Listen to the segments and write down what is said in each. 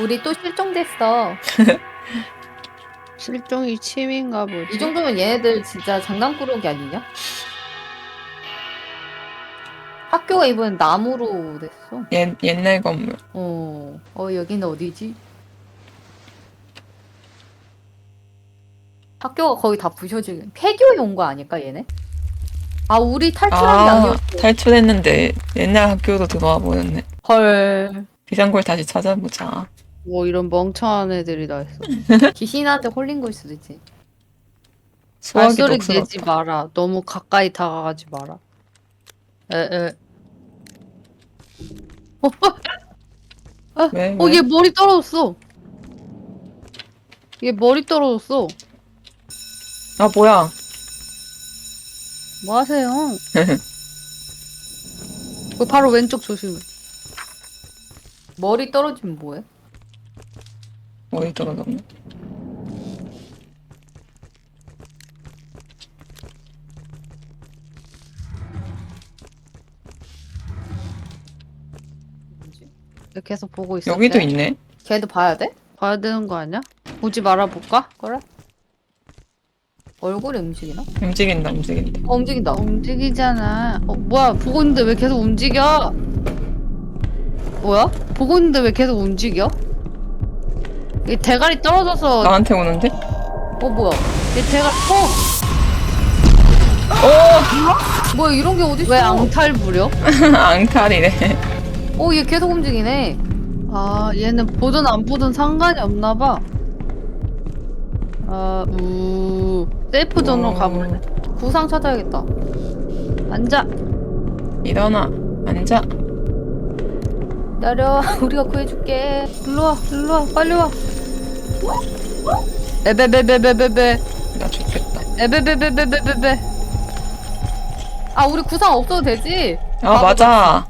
우리 또 실종됐어. 실종이 취미인가 보지. 이 정도면 얘네들 진짜 장난꾸러기 아니냐? 학교가 이번엔 나무로 됐어. 옛, 옛날 건물. 어, 어 여기는 어디지? 학교가 거의 다 부셔지게 폐교에 온 거 아닐까 얘네? 아 우리 탈출한 게 아, 아니었어. 탈출했는데 옛날 학교도 들어와 보였네. 헐. 비상골 다시 찾아보자. 뭐 이런 멍청한 애들이 다 있어. 귀신한테 홀린 걸 수도 있지. 녹슬었다. 내지 마라. 너무 가까이 다가가지 마라. 에에. 어, 어, 왜? 어, 왜? 얘 머리 떨어졌어. 얘 머리 떨어졌어. 아 뭐야? 뭐 하세요? 그 바로 왼쪽 조심해. 머리 떨어지면 뭐해? 머리 떨어졌네. 얘 계속 보고 있어. 여기도 있네. 걔도 봐야 돼? 봐야 되는 거 아니야? 보지 말아 볼까? 그래? 얼굴이 움직이나? 움직인다, 움직인다. 어, 움직인다. 움직이잖아. 어, 뭐야? 보고 있는데 왜 계속 움직여? 뭐야? 보고 있는데 왜 계속 움직여? 이 대가리 떨어져서 나한테 오는데? 어 뭐야? 이 대가리 오! 뭐야 이런 게 어딨어? 왜 앙탈 부려? 앙탈이래. 어, 얘 계속 움직이네. 아 얘는 보든 안 보든 상관이 없나 봐. 아, 우 셀프 존으로 가볼래? 구상 찾아야겠다. 앉아. 일어나. 앉아. 기다려. 우리가 구해줄게. 일로 와, 일로 와, 빨리 와. 에베베베베베베, 나 죽겠다. 에베베베베베베. 아, 우리 구상 없어도 되지? 아 맞아.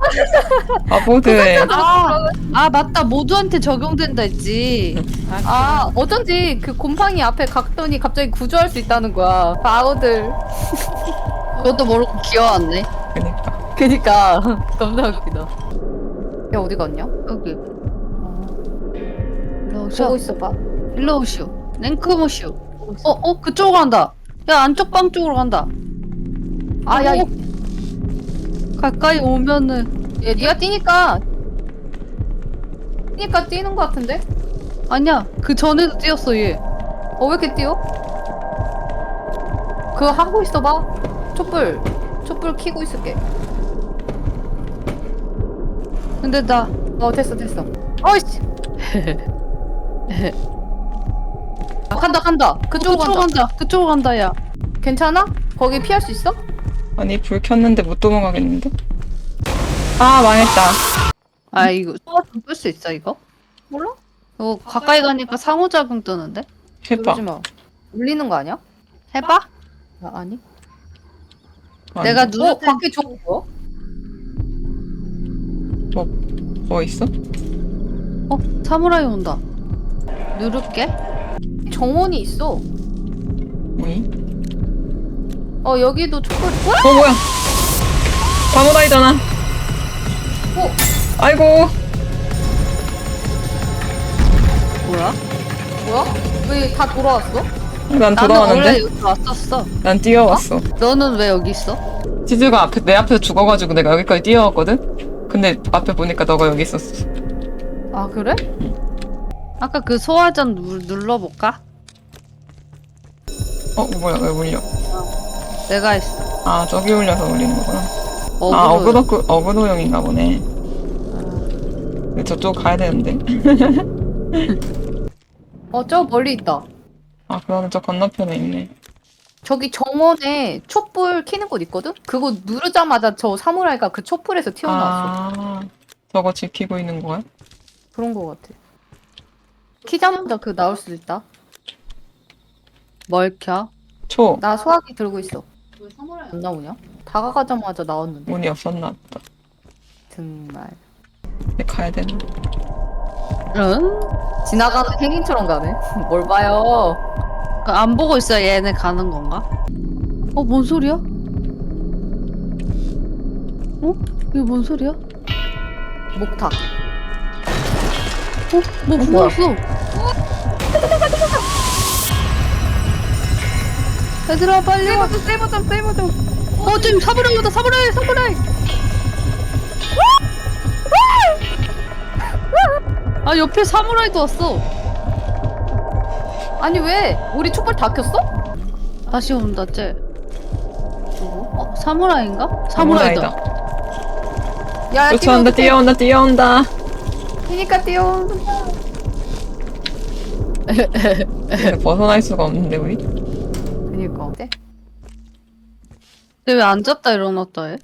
아, 아 맞다. 모두한테 적용된다 했지. 아, 어쩐지 그 곰팡이 앞에 갔더니 갑자기 구조할 수 있다는 거야. 바보들. 그것도 모르고 귀여웠네. 그니까. 그니까. 너무 웃기다. 야, 어디 갔냐? 여기. 일로 보고 오쇼. 있어봐. 일로 오쇼. 랭크모쇼. 어, 어, 그쪽으로 간다. 야, 안쪽 방 쪽으로 간다. 아, 야, 어, 이- 가까이 오면은. 얘, 니가 뛰니까. 뛰니까 뛰는 거 같은데? 아니야, 그 전에도 뛰었어, 얘. 어, 왜 이렇게 뛰어? 그거 하고 있어봐. 촛불. 촛불 켜고 있을게. 근데 나, 어, 됐어, 됐어. 어이씨. 아, 간다, 간다. 그쪽으로 그쪽으로 간다. 간다. 그쪽으로 간다, 야. 괜찮아? 거기 피할 수 있어? 아니 불 켰는데 못 도망가겠는데? 아 망했다. 아, 이거, 끌수 있어, 이거? 몰라? 이거 가까이 가니까 상호작용 뜨는데? 해봐. 그러지 마. 울리는 거 아니야? 해봐? 아, 아니. 아, 내가 어, 누를 때, 밖에 저거 뭐야? 뭐 있어? 어, 사무라이 온다. 누를게. 정원이 있어. 뭐이? 어, 여기도 촛불. 어? 어 뭐야? 사무라이잖아. 어? 아이고. 뭐야? 뭐야? 왜 다 돌아왔어? 난 나는 원래 돌아왔는데? 여기 왔었어. 난 뛰어왔어. 너는 왜 여기 있어? 치즈가 앞에 내 앞에서 죽어가지고 내가 여기까지 뛰어왔거든. 근데 앞에 보니까 너가 여기 있었어. 아, 그래? 아까 그 소화전 누, 눌러볼까? 어 뭐야 왜 울려? 내가 했어. 아 저기 울려서 울리는 거구나. 어그로. 아 어그로 그- 어그로형인가 보네. 근데 저쪽 가야 되는데. 어, 저 멀리 있다. 아 그러면 저 건너편에 있네. 저기 정원에 촛불 켜는 곳 있거든? 그거 누르자마자 저 사무라이가 그 촛불에서 튀어나왔어. 아 저거 지키고 있는 거야? 그런 거 같아. 키자마자 그 나올 수도 있다. 뭘 켜? 초 나 소화기 들고 있어. 왜 사무라이 안 나오냐? 다가가자마자 나왔는데. 문이 없었나 보다. 정말. 이제 가야 되나? 응? 지나가는 행인처럼 가네. 뭘 봐요. 그안 보고 있어 얘네 가는 건가? 어, 뭔 소리야? 어? 이게 뭔 소리야? 목탁. 뭐 뭐야? 부었어? 얘들아 빨리 와. 세이버 좀 세이버 좀. 어 지금 사무라이다 사무라이 사무라이. 아 옆에 사무라이도 왔어. 아니 왜? 우리 촛불 다 켰어? 다시 온다 쟤. 어 사무라이인가? 사무라이다. 야 쫓아온다 뛰어온다 뛰어온다 그니까 뛰어온다. 근데 벗어날 수가 없는데 우리 그니까. 네? 근데 왜 앉았다 일어났다 해?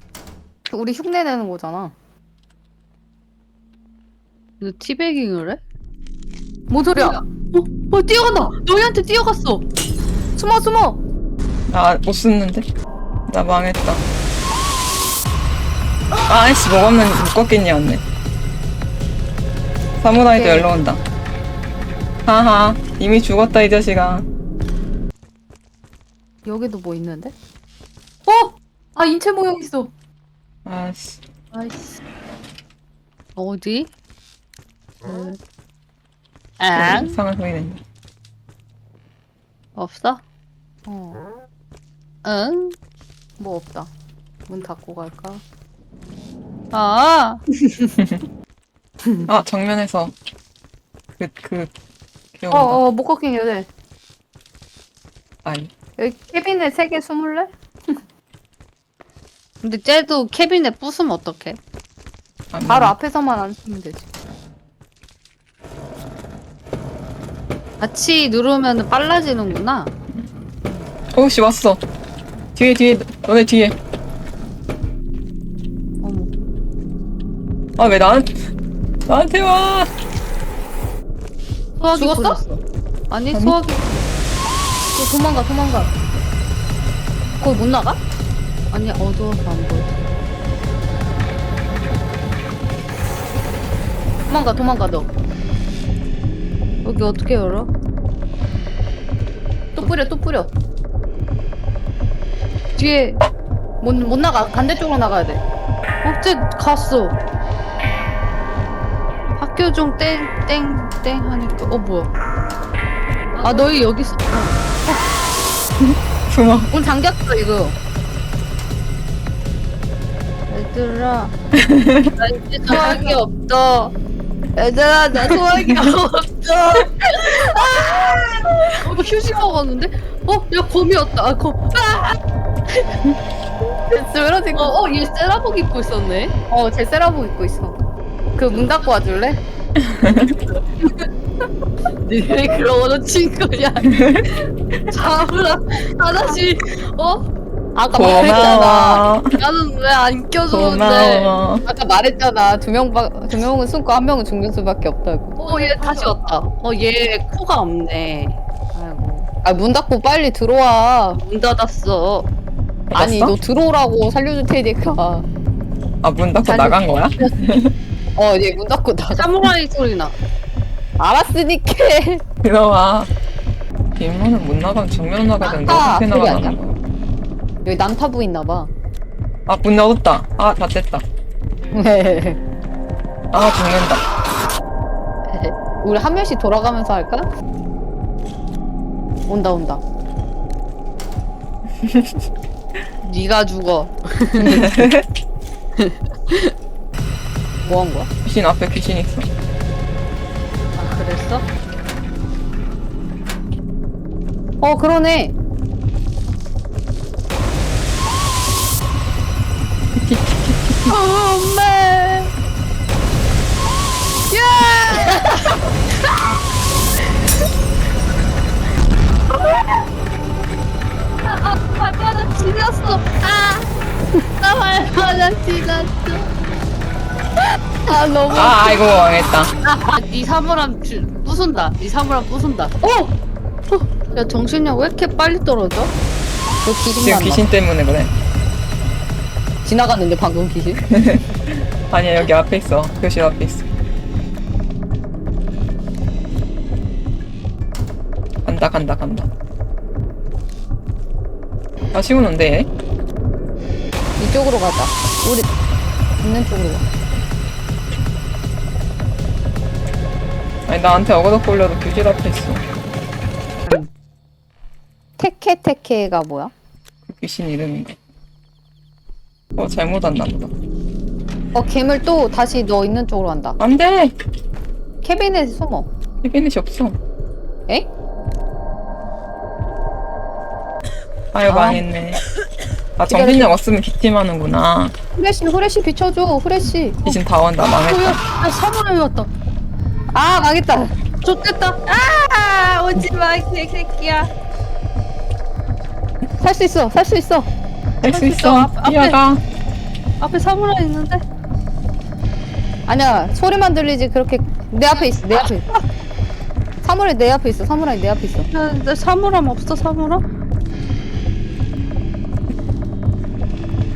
우리 흉내 내는 거잖아. 이거 티베깅을 해? 뭔 소리야? 어, 어 뛰어간다. 너희한테 뛰어갔어. 숨어 숨어. 아못 쓰는데 나 망했다 아이씨 먹으면 묶었겠냐었네 사무라이도 오케이. 열러 온다 하하 이미 죽었다 이 자식아 여기도 뭐 있는데? 어? 아 인체 모형 있어. 아씨 아이씨. 어디? 그... 엥? 이상한 소리 낸다 없어? 어. 응? 뭐 없다. 문 닫고 갈까? 아, 아 정면에서 그 그 귀여운 거 어어 목커킹 여대. 아이 여기 캐비넷 세개 숨을래? 근데 쟤도 캐비넷 부수면 어떡해? 안 바로. 앞에서만 안 쓰면 되지. 같이 누르면 빨라지는구나. 오씨 왔어 뒤에 뒤에 너네 뒤에 어머. 아 왜 나한테 나한테 와 소화기 죽었어? 뿌렸어. 아니, 아니. 소화기. 너 도망가 도망가. 거기 못 나가? 아니, 어두워서 안 보여. 도망가 도망가 너. 여기 어떻게 열어? 또 뿌려 또 뿌려. 뒤에, 못, 못 나가 반대쪽으로 나가야 돼. 어, 쟤 갔어. 학교 중 땡, 땡, 땡 하니까. 어, 뭐야. 아, 너희 여기 있어. 그만 문 잠겼어 이거. 얘들아. 나 이제 소화기 없어. 얘들아, 나 소화기 없어. 아! 어, 휴지 먹었는데? 어, 야, 거미였다. 아, 거. 아! 왜 이러지? 어, 어, 얘 세라복 입고 있었네. 어, 제 세라복 입고 있어. 그 문 닫고 와줄래? 니네 그러고는 친구냐? 자브라 하나씩 어? 아까 말했잖아. 고마워 나는 왜 안 껴주는데? 고마워 아까 말했잖아. 두 명, 바, 두 명은 숨고 한 명은 죽는 수밖에 없다고. 어 얘 다시 왔다. 어 얘 코가 없네. 아이고. 아, 문 닫고 빨리 들어와. 문 닫았어. 아니? 너 들어오라고 살려줄 테니까. 아문 닫고 잘 나간 거야? 어, 얘 문 닫고 나가. 사무라이 소리 나. 알았으니까. 들어와 뒷문은 못 나가면 정면 나가야 되는데 아, 어떻게 그게 나가는 아니야. 거야 여기 난타부 있나봐. 아 문 열었다 아 다 됐다 네. 아 죽는다 우리 한 명씩 돌아가면서 할까? 온다, 온다. 네가 죽어. 뭐 한 거야? 귀신 앞에 귀신 있어 아 그랬어? 어, 그러네. 엄마. 야! 지났어. 아! 나 발바닥 지났어. 아, 너무. 아 아이고 망했다 아, 네 사물함 주, 부순다. 네 사물함 부순다. 어! 어! 야 정신력 왜 이렇게 빨리 떨어져? 너 지금. 귀신 때문에 그래 지나갔는데, 방금 귀신? 아니야 여기 앞에 있어 교실 앞에 있어 간다 간다 간다 다시 오는데 얘? 이쪽으로 가자. 우리 있는 쪽으로 가. 아니 나한테 어그덕 걸려도 교실 앞에 있어. 테케테케가 뭐야? 그 귀신 이름인가? 어 잘못 왔나 보다. 어 괴물 또 다시 너 있는 쪽으로 간다. 안돼. 캐비넷에 숨어. 캐비넷이 없어. 에? 아유 아. 망했네. 아 정신력 없으면 기침하는구나. 후레쉬 후레쉬 비춰줘 후레쉬. 귀신 다 온다 뭐야? 망했다. 야 사물함이 왔다. 아 망했다. 좋겠다. 아 오지 마 개새끼야. 살 수 있어 살 수 있어. 할 수 있어. 앞- 앞에. 뛰어가. 앞에 사물함 있는데. 아니야 소리만 들리지 그렇게 내 앞에 있어 내 앞에. 사무라이 내 앞에 있어 사무라이 내 앞에 있어. 야, 내 사물함 없어 사물함?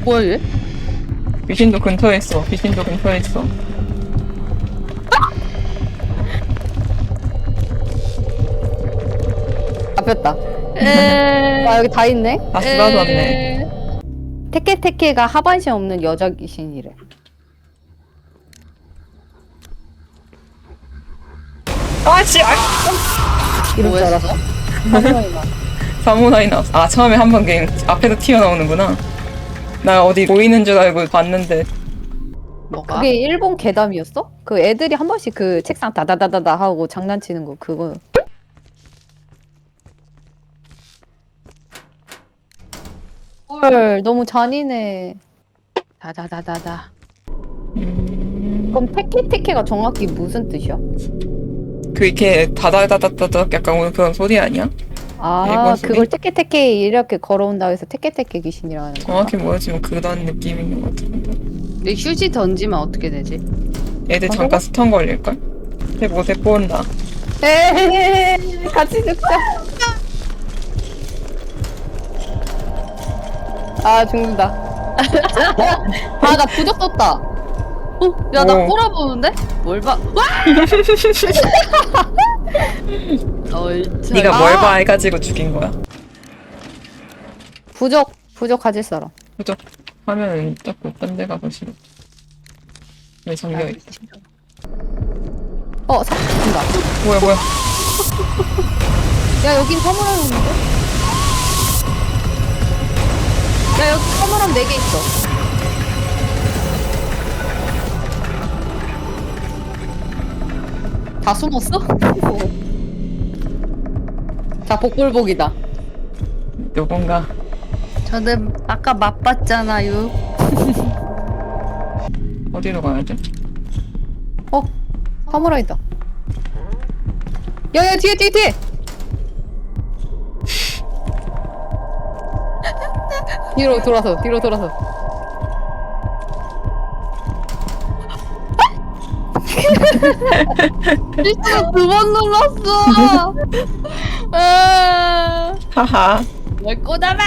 뭐야 얘? 귀신도 근처에 있어. 귀신도 근처에 있어. 잡혔다. 에. 아 여기 다 있네. 다 쏟아졌네. 테케테케가 하반신 없는 여자 귀신이래. 아씨, 아, 이럴 줄 알았어. 사무라이 나왔어. 아 처음에 한 번 게임 앞에서 튀어나오는구나. 나 어디 보이는 줄 알고 봤는데 뭐가? 그게 일본 괴담이었어? 그 애들이 한 번씩 그 책상 다다다다다 하고 장난치는 거 그거. 헐 너무 잔인해. 다다다다다. 음, 그럼 테케테케가 정확히 무슨 뜻이야? 그 이렇게 다다다다다닥 약간 오는 그런 소리 아니야? 아 일본 소리? 그걸 테케테케 이렇게 걸어온다고 해서 테케테케 귀신이라는 거. 정확히 모르지만 그런 느낌인 것 같은데. 내 휴지 던지면 어떻게 되지? 애들 어, 잠깐 스턴 걸릴걸? 데리고 온다. 에이 같이 죽자. 아 죽는다. 아 나 부적 썼다. 어? 야나 오. 꼬라보는데? 뭘 봐? 와! 참. 네가 아! 뭘봐 해가지고 죽인 거야. 부적 부적 가질 사람. 그죠? 화면은 자꾸 딴 데 가서 싫어. 왜 잠겨있지? 어 사, 죽는다. 뭐야 뭐야. 야 여긴 사물함 있는데? 야 여기 사물함 4개 있어. 다 숨었어? 자 복불복이다. 누군가 저는 아까 맛봤잖아요. 어디로 가야 돼? 어 사무라이다. 야 야 뒤에 뒤에 뒤에. 뒤로 돌아서 뒤로 돌아서. 두번 눌렀어. 아, 하하. 뭘 꼬다봐.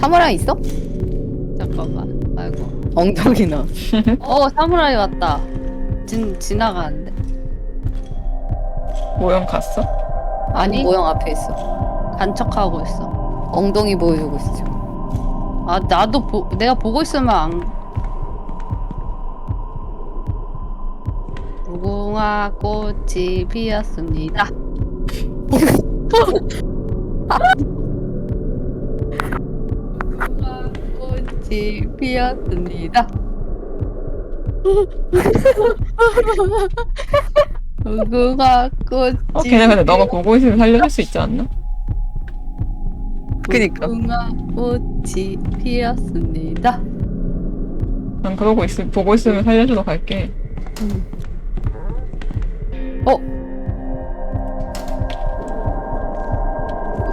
사무라이 있어? 잠깐만. 아이고. 엉덩이 나. 어 사무라이 왔다. 진 지나가는데. 모형 갔어? 아니 아니? 모형 앞에 있어. 단척하고 있어. 엉덩이 보여주고 있어 지금. 아 나도 보, 내가 보고 있으면 안. 무궁화 꽃이 피었습니다. 무궁화 꽃이 피었습니다. 무궁화 꽃이 어 걔네 근데 너가 보고 있으면 살려줄 수 있지 않나? 그니까. 무궁화 꽃이 피었습니다. 난 그러고 있 보고 있으면 살려주러 갈게. 어?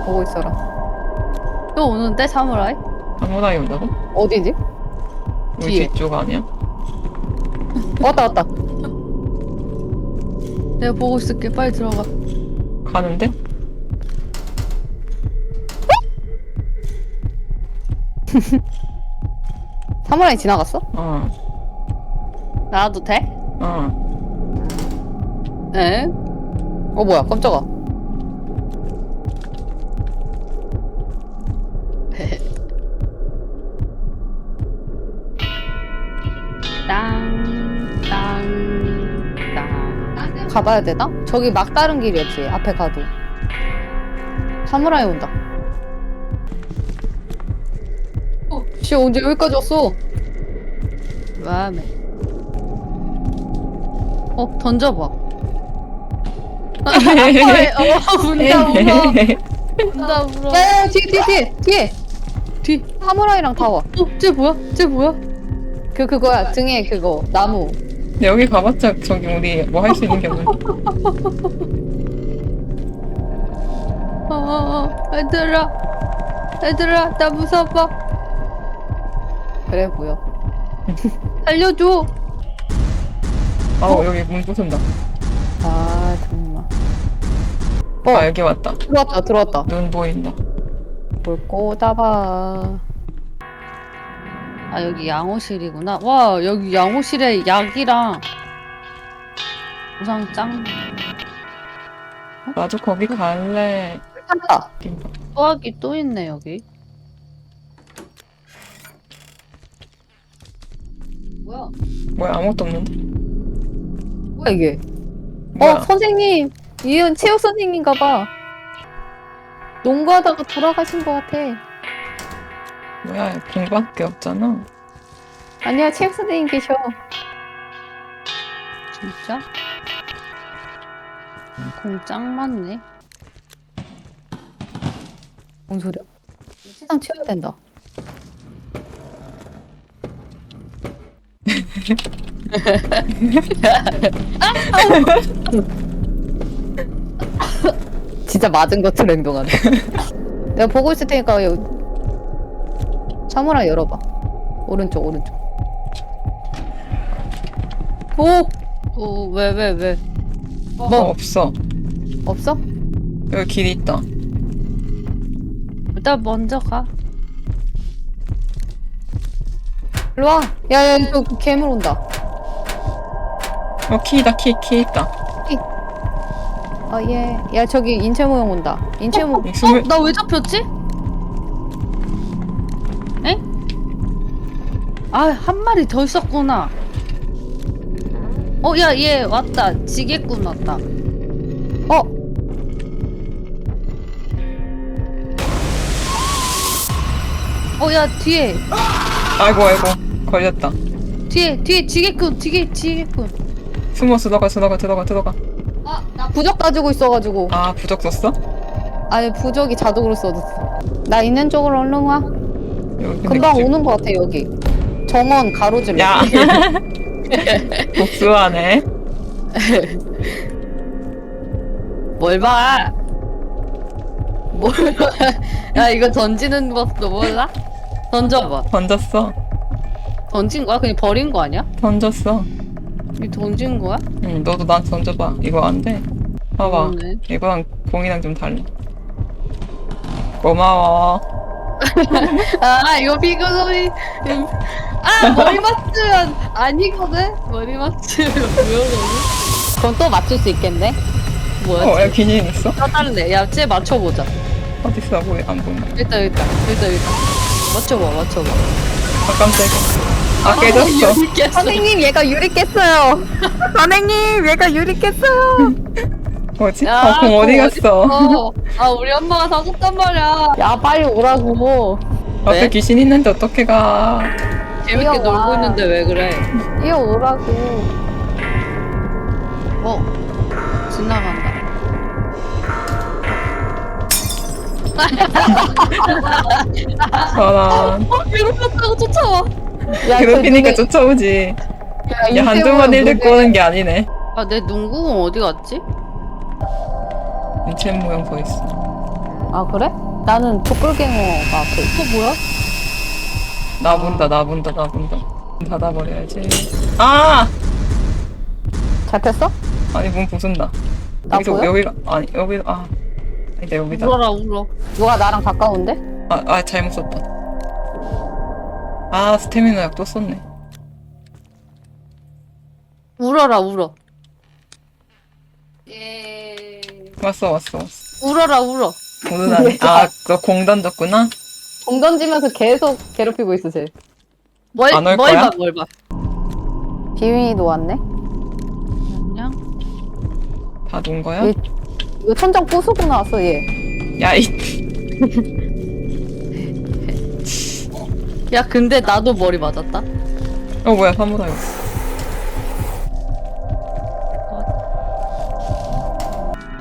보고 있어라. 또 오는데 사무라이? 사무라이 온다고? 어디지? 우리 뒤에. 뒤쪽 아니야? 왔다 왔다. 내가 보고 있을게. 빨리 들어가. 가는데? 사무라이 지나갔어? 어. 나와도 돼? 어. 응? 어 뭐야 깜짝아. 땅, 땅, 땅. 가봐야 되나? 저기 막다른 길이었지 앞에 가도 사무라이 온다 씨 언제 여기까지 왔어? 왜매 어 던져봐. 어 운다 울어 운다 울어 야야야 뒤에 뒤에 뒤에 뒤에. 뒤. 사무라이랑 다 와. 어쟤 뭐야? 쟤 뭐야? 그 그거야. 등에 그거 나무. 근데 여기 가봤자 저기 우리 뭐 할 수 있는 게 없네. 어어 어 얘들아. 얘들아 나 무서워 그래 보여. 알려줘 아우 여기 문 부순다. 아 정말. 아 여기 왔다. 들어왔다 들어왔다. 눈 보인다. 뭘 꼬다봐. 아 여기 양호실이구나 와 여기 양호실에 약이랑 우상 짱 나도 거기 갈래. 찾다. 소화기 또 있네 여기 뭐야 뭐야 아무것도 없는데? 뭐야 이게? 뭐야? 어 선생님 이은 체육 선생님인가봐. 농구하다가 돌아가신 것 같아. 뭐야 공부밖에 없잖아. 아니야 체육 선생님 계셔. 진짜? 공짱 많네 뭔 소리야? 세상 치워야 된다. 진짜 맞은 것처럼 행동하네. 내가 보고 있을 테니까 여기 사무라 열어봐. 오른쪽 오른쪽. 오 오 왜 왜 왜? 뭐 뭐? 없어. 없어? 여기 길 있다. 일단 먼저 가 일로 와. 야야 저 괴물 온다. 어 키다 키 키 있다. 어 예. 야 저기 인체 모형 온다. 인체 모. 이 스물 나 왜 잡혔지? 에? 아 한 마리 더 있었구나 어 야 얘 왔다 지게꾼 왔다 어 어 야 뒤에 아이고 아이고 걸렸다. 뒤에 뒤에 지게꾼 뒤에 지게꾼 숨어 들어가 들어가 들어가 들어가. 나 부적 가지고 있어가지고. 아 부적 썼어? 아니 부적이 자동으로 써졌어. 나 있는 쪽으로 얼른 와. 여기 근데 금방 길- 오는 것 같아 여기. 정원 가로질러. 야 복수하네. 뭘 봐? 뭘 봐? 야 이거 던지는 법도 몰라? 던져봐 던졌어. 던진 거야? 그냥 버린 거 아니야? 던졌어. 이거 던진 거야? 응 너도 난 던져봐. 이거 안 돼. 봐봐. 그러네. 이거랑 공이랑 좀 달라. 고마워. 아 이거 비교 소리 아 머리 맞추면 아니거든? 머리 맞추면 뭐야 그럼 또 맞출 수 있겠네. 뭐야 어, 야 기린 있어? 떠달래 야쟤 맞춰보자 어딨어? 보이 안 보이나? 일단 일단 일단 일단 맞춰봐 맞춰봐 아 깜짝이야. 아 깨졌어. 여기 깼어. 선생님 얘가 유리 깼어요. 선생님 얘가 유리 깼어요. 뭐지? 야, 아, 공 어디 공 갔어? 어딨어? 아 우리 엄마가 사줬단 말이야 야 빨리 오라고. 앞에 왜? 귀신 있는데 어떻게 가? 재밌게 뛰어와. 놀고 있는데 왜 그래 뛰어 오라고. 어 지나간다 저런. 어 괴롭혔다고 쫓아와 야, 괴롭히니까 그 쫓아오지. 야, 한두 번 일 듣고 오는 게 아니네. 아내 농구공 어디 갔지? 인체 모형 더 있어. 아 그래? 나는 도플갱어가 앞에. 그거 뭐야? 나 본다, 나 본다, 나 본다. 문 닫아버려야지. 아! 잘 폈어? 아니, 문 부순다. 나 여기서, 보여? 여기가, 아니, 여기가, 아. 아니다, 여기다. 울어라 울어 누가 나랑 가까운데? 아, 아, 잘못 썼다. 아, 스태미나 약 또 썼네. 울어라 울어 왔어, 왔어, 왔어. 울어라 울어 오르다니. 아, 너공 던졌구나? 공 던지면서 계속 괴롭히고 있어 쟤. 뭘, 안올 뭘 거야? 봐, 뭘 봐. 비윈이도 왔네. 안녕. 다 놓은 거야? 예. 이거 천장 부수고 나왔어 얘. 야, 이. 야 근데 나도 머리 맞았다. 어, 뭐야, 사무라이.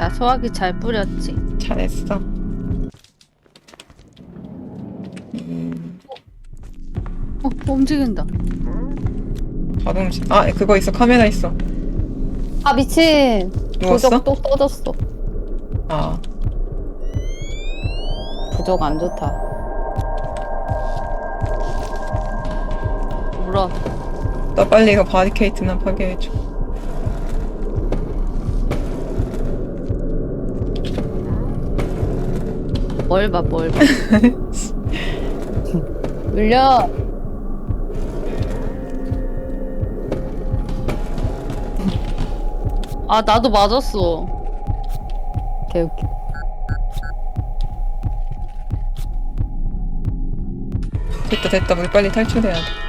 야 소화기 잘 뿌렸지. 잘했어. 음, 어 움직인다. 자동차. 아, 그거 있어. 카메라 있어. 아 미친. 누웠어? 부적 또 떠졌어. 아, 부적 안 좋다. 물어. 나 빨리 이거 바리케이트나 파괴해줘. 뭘 봐, 뭘 봐. 물려. 아 나도 맞았어. 개웃기. 됐다, 됐다. 우리 빨리 탈출해야 돼.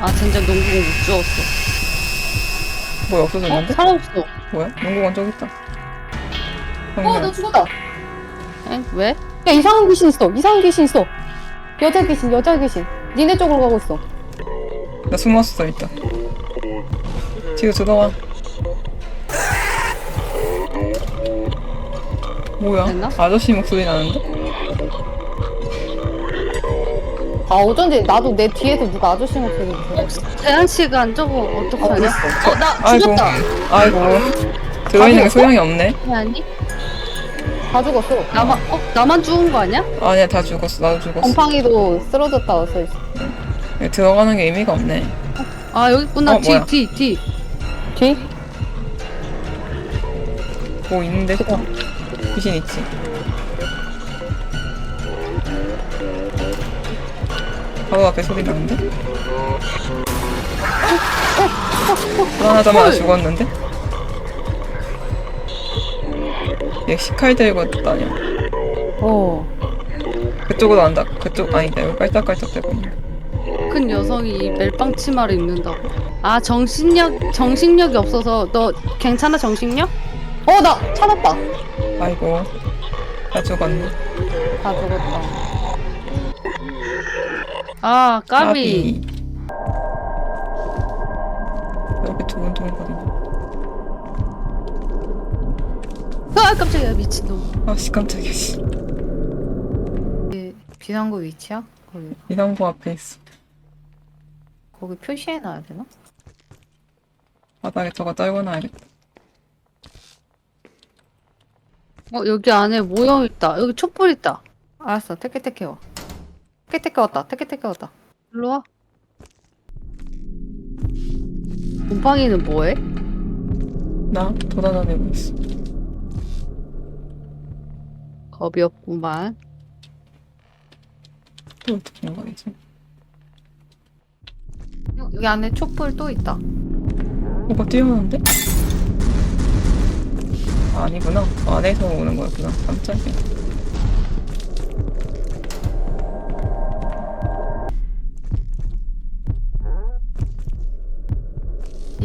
아 진짜 농구공 못 주웠어. 뭐야, 어? 없어졌는데? 사라졌어. 뭐야? 농구관 저기 있다. 어. 너 죽었다. 에? 왜? 야, 이상한 귀신 있어. 이상한 귀신 있어. 여자 귀신, 여자 귀신. 니네 쪽으로 가고 있어. 나 숨었어, 일단. 뒤로 들어와. 뭐야? 됐나? 아저씨 목소리 나는데? 아, 어쩐지 나도 내 뒤에서 누가 아저씨 목소리 들었어. 제한 시간 저거 어떡하냐? 어딨어? 어, 나 아이고. 죽었다. 아이고. 들어있는 게 소용이 없네. 아니? 다 죽었어. 나만 어 나만 죽은 거 아니야? 아니야, 다 죽었어. 나도 죽었어. 곰팡이도 쓰러졌다고 써있어. 여기 들어가는 게 의미가 없네. 아 여기 있구나. 어, 뭐야? 뒤, 뒤, 뒤. 뒤? 뭐 있는데? 귀신 있지. 바로 앞에 소리 나는데? 불안하자마자 죽었는데? 얘 시칼 들고 다녀. 어. 그쪽으로 안다. 그쪽 아니다. 여기 깔짝깔짝 대고. 큰 여성이 이 멜빵 치마를 입는다고. 아 정신력 정신력이 없어서 너 괜찮아 정신력? 어, 나 찾았다. 아이고. 다 죽었네. 다 죽었다. 아 까비. 여기 두근두근거리네. 아 깜짝이야 미친놈. 아씨 깜짝이야 씨. 비상구 위치야? 거기, 이상구 앞에 있어. 거기 표시해놔야 되나? 바닥에 저거 떨궈놔야겠다. 어 여기 안에 모형 있다. 여기 촛불 있다. 알았어. 테케테케 와. 테케테케 왔다. 테케테케 왔다. 일로 와. 곰팡이는 뭐해? 나 돌아다니고 있어. 겁이 없구만. 또 어떻게 한 거지? 여기 안에 촛불 또 있다. 뭐가 뛰어오는데? 아, 아니구나. 안에서 오는 거였구나. 깜짝이야.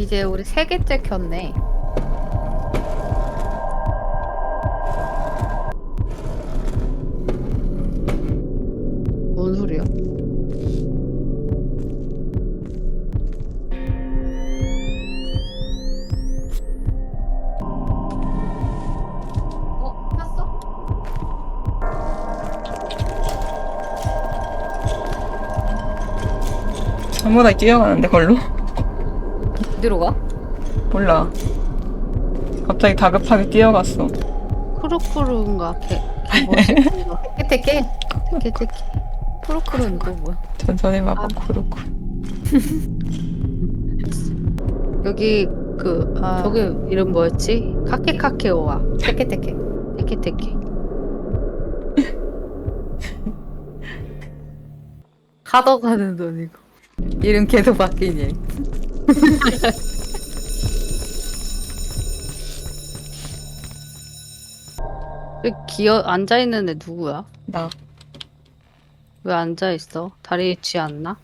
이제 우리 세 개째 켰네. 뭔 소리야? 어? 켰어? 사무라이 뛰어가는데 걸로? 어디로 가? 몰라. 갑자기 다급하게 뛰어갔어. 크루크루인가? 개. 테케테케? 개새끼. 프로크루는 또 뭐야? 전선의 마법 그렇고. 여기 그 아. 저기 이름 뭐였지? 카케카케오와 테케테케. 테케테케. 가둬가는 돈이고. 이름 계속 바뀌니. 여기 기어 앉아 있는 애 누구야? 나. 왜 앉아 있어? 다리 있지 않나?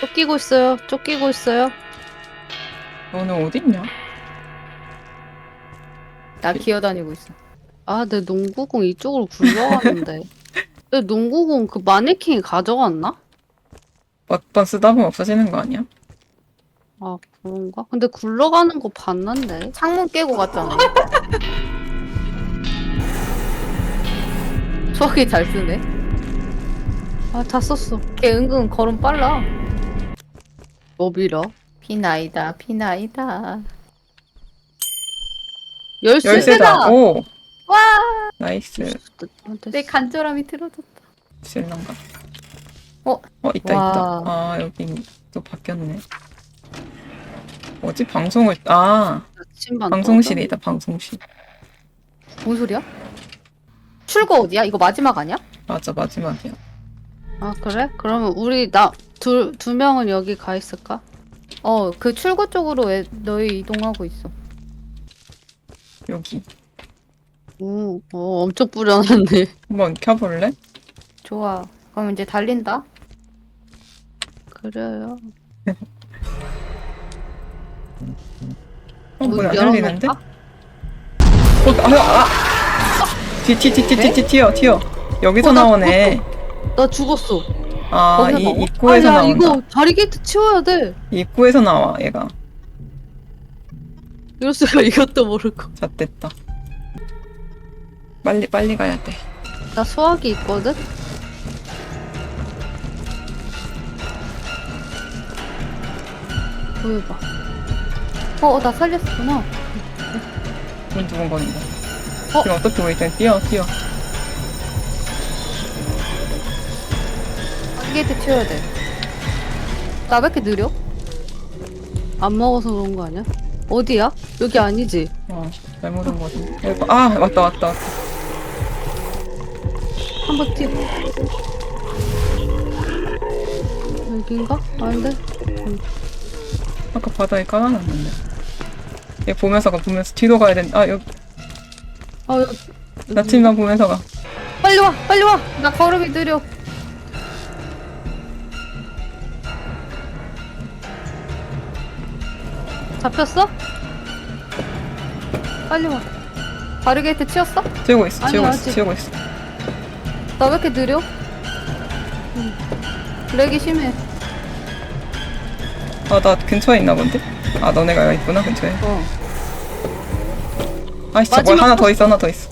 쫓기고 있어요. 쫓기고 있어요. 너는 어딨냐? 나 기어다니고 있어. 아, 내 농구공 이쪽으로 굴러가는데. 내 농구공 그 마네킹이 가져갔나? 몇번 쓰다 보면 없어지는 거 아니야? 아, 그런가? 근데 굴러가는 거 봤는데. 창문 깨고 갔잖아. 수학이 잘 쓰네. 아, 다 썼어. 걔 은근 걸음 빨라. 뭐 빌어? 피나이다, 피나이다. 열쇠. 열쇠다. 오. 와! 나이스. 내 간절함이 들어졌다. 실런가. 어? 어 있다 와. 있다. 아 여기 또 바뀌었네. 뭐지 방송을 아 방송실이다 방송실. 뭔 소리야? 출구 어디야? 이거 마지막 아니야? 맞아 마지막이야. 아, 그래? 그러면 우리 나 둘 두 명은 여기 가 있을까? 어, 그 출구 쪽으로 왜 너희 이동하고 있어. 여기 오, 어, 엄청 뿌려놨네. 한번 켜볼래? 좋아. 그럼 이제 달린다. 그래요. 어 문 뭐야 열어놓을까? 열리는데? 어, 아, 아! 뒤뒤뒤뒤뒤 튀어 튀어 여기서 어, 나 나오네. 나 죽었어. 아 거기서 이 나와? 입구에서 아, 야, 나온다. 이거 다리 게이트 치워야 돼. 입구에서 나와 얘가. 이럴 수가 이것도 모르고. 잣 됐다. 빨리 빨리 가야 돼. 나 소화기 있거든? 보여봐. 어, 나 살렸구나. 문 두근거린다. 어? 지금 어떻게 보이든 뛰어 뛰어. 게이트 치워야 돼. 나 왜 이렇게 느려? 안 먹어서 그런 거 아니야? 어디야? 여기 아니지? 어 잘못 온 거지. 여기 봐. 아 왔다 왔다 왔다. 한번 뛰어. 여긴가? 아닌데? 아까 바닥에 깔아놨는데. 얘 보면서 가 보면서 뒤로 가야 된다. 아 여기 아, 여기. 나침반 보면서 가. 빨리 와, 빨리 와. 나 걸음이 느려. 잡혔어? 빨리 와. 바르게이트 치웠어? 치우고 있어. 아니, 치우고 있어. 아직. 치우고 있어. 나 왜 이렇게 느려? 렉이 심해. 아 나 근처에 있나 본데? 아 너네가 있구나 근처에. 어. 아뭘 마지막 하나 더 있어 하나 더 있어.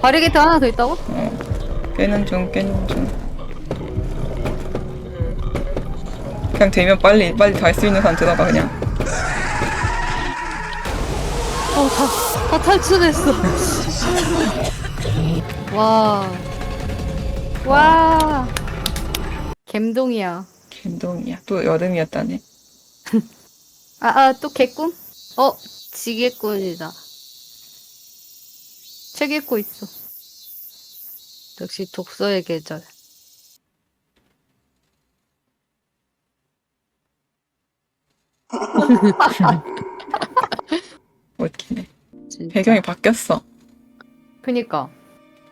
바리게이트 하나 더 있다고? 어. 깨는 중 깨는 중. 그냥 되면 빨리 빨리 다할수 있는 사람 들어가 그냥. 어, 다, 다 탈출했어. 와. 와. 갬동이야. 김동이야. 또 여름이었다네. 아, 아, 또 개꿈? 어, 지게꾼이다. 책 읽고 있어. 역시 독서의 계절. 웃기네. 진짜. 배경이 바뀌었어. 그니까.